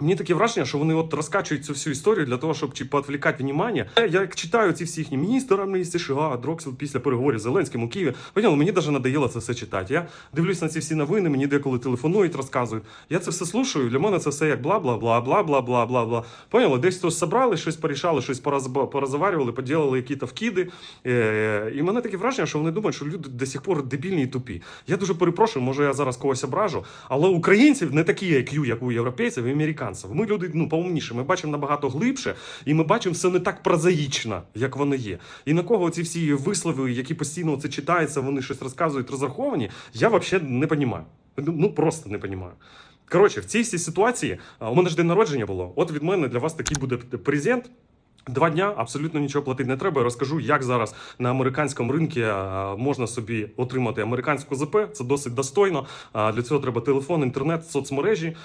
Мені таке враження, що вони от розкачують цю всю історію для того, щоб типу, чи відволікати внимання. Е, я як читаю ці всі їхні міністри, із США, Дроксел після переговорів з Зеленським у Києві. Поняло, мені навіть надоїло це все читати. Я дивлюсь на ці всі новини, мені деколи телефонують, розказують. Я це все слушаю. Для мене це все як бла, бла, бла, бла, бла, бла, бла, бла. Поняли, десь хтось собрали, щось порішали, щось порозаварювали, поділили якісь вкиди. Е, і мене таке враження, що вони думають, що люди до сих пор дебільні і тупі. Я дуже перепрошую, може я зараз когось ображу, але українців не такі IQ, як у європейців і американців. Ми люди ну повніші. Ми бачимо набагато глибше, і ми бачимо все не так прозаїчно, як воно є. І на кого ці всі вислови, які постійно це читаються, вони щось розказують, розраховані, я взагалі не розумію. Ну просто не розумію. Коротше, в цій всій ситуації у мене ж день народження було. От від мене для вас такий буде презент. Два дня абсолютно нічого платити не треба. Я розкажу, як зараз на американському ринку можна собі отримати американську ЗП. Це досить достойно. Для цього треба телефон, інтернет, соцмережі.